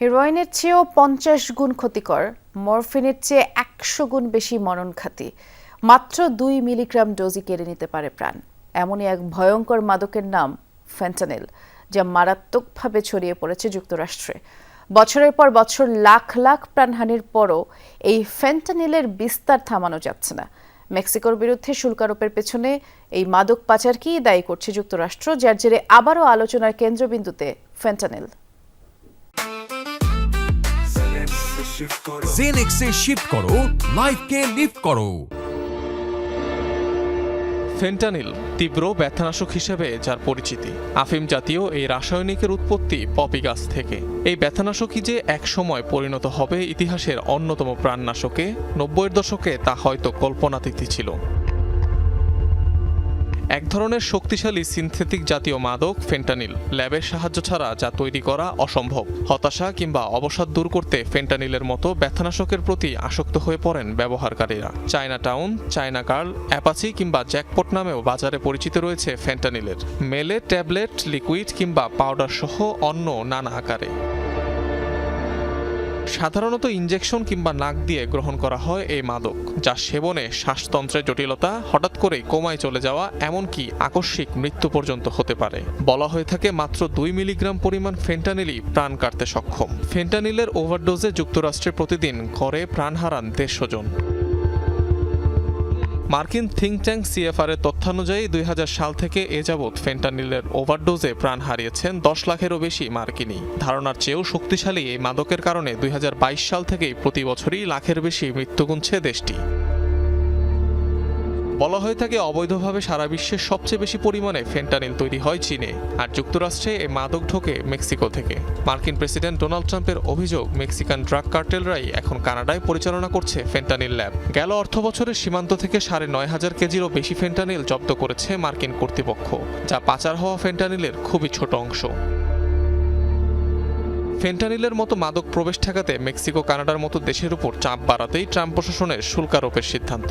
হেরোইনের চেয়েও পঞ্চাশ গুণ ক্ষতিকর, মরফিনের চেয়ে একশো গুণ বেশি মরণঘাতী মাত্র দুই মিলিগ্রাম ডোজই কেড়ে নিতে পারে প্রাণ। এমনই এক ভয়ঙ্কর মাদকের নাম ফেন্টানিল যা মারাত্মকভাবে ছড়িয়ে পড়েছে যুক্তরাষ্ট্রে। বছরের পর বছর লাখ লাখ প্রাণহানির পরও এই ফেন্টানিলের বিস্তার থামানো যাচ্ছে না। মেক্সিকোর বিরুদ্ধে শুল্কারোপের পেছনে এই মাদক পাচারকেই দায়ী করছে যুক্তরাষ্ট্র, যার জেরে আবারও আলোচনার কেন্দ্রবিন্দুতে ফেন্টানিল জেনেক্সে শিফট করো লাইফকে লিফট করো। ফেন্টানিল তীব্র ব্যথানাশক হিসেবে যার পরিচিতি। আফিম জাতীয় এই রাসায়নিকের উৎপত্তি পপি গাছ থেকে। এই ব্যথানাশকই যে এক সময় পরিণত হবে ইতিহাসের অন্যতম প্রাণনাশকে নব্বইয়ের দশকে তা হয়তো কল্পনাতীতি ছিল। এক ধরনের শক্তিশালী সিনথেটিক জাতীয় মাদক, ফেন্টানিল। ল্যাবের সাহায্য ছাড়া যা তৈরি করা অসম্ভব। হতাশা কিংবা অবসাদ দূর করতে ফেন্টানিলের মতো ব্যথানাশকের প্রতি আসক্ত হয়ে পড়েন ব্যবহারকারীরা। China town, China girl Apache কিংবা জ্যাকপট নামেও বাজারে পরিচিত রয়েছে ফেন্টানিলের। মেলে ট্যাবলেট, লিকুইড কিংবা পাউডার সহ অন্য নানা আকারে। সাধারণত ইঞ্জেকশন কিংবা নাক দিয়ে গ্রহণ করা হয় এই মাদক, যা সেবনে শ্বাসতন্ত্রের জটিলতা, হঠাৎ করেই কোমায় চলে যাওয়া, এমনকি আকস্মিক মৃত্যু পর্যন্ত হতে পারে। বলা হয়ে থাকে মাত্র দুই মিলিগ্রাম পরিমাণ ফেন্টানিলই প্রাণ কাটতে সক্ষম। ফেন্টানিলের ওভারডোজে যুক্তরাষ্ট্রে প্রতিদিন ঘরে প্রাণ হারান দেড়শো জন। মার্কিন থিঙ্ক ট্যাঙ্ক সিএফআর এর তথ্যানুযায়ী দুই হাজার সাল থেকে এ যাবৎ ফেন্টানিলের ওভারডোজে প্রাণ হারিয়েছেন দশ লাখেরও বেশি মার্কিনী। ধারণার চেয়েও শক্তিশালী এই মাদকের কারণে দুই হাজার বাইশ সাল থেকেই প্রতি বছরই লাখের বেশি মৃত্যু গুনছে দেশটি। বলা হয়ে থাকে, অবৈধভাবে সারা বিশ্বের সবচেয়ে বেশি পরিমাণে ফেন্টানিল তৈরি হয় চীনে আর যুক্তরাষ্ট্রে এ মাদক ঢোকে মেক্সিকো থেকে। মার্কিন প্রেসিডেন্ট ডোনাল্ড ট্রাম্পের অভিযোগ, মেক্সিকান ড্রাগ কার্টেলরাই এখন কানাডায় পরিচালনা করছে ফেন্টানিল ল্যাব। গেল অর্থ বছরে সীমান্ত থেকে সাড়ে নয় হাজার কেজিরও বেশি ফেন্টানিল জব্দ করেছে মার্কিন কর্তৃপক্ষ, যা পাচার হওয়া ফেন্টানিলের খুবই ছোট অংশ। ফেন্টানিলের মতো মাদক প্রবেশ ঠেকাতে মেক্সিকো কানাডার মতো দেশের উপর চাপ বাড়াতেই ট্রাম্প প্রশাসনের শুল্কারোপের সিদ্ধান্ত।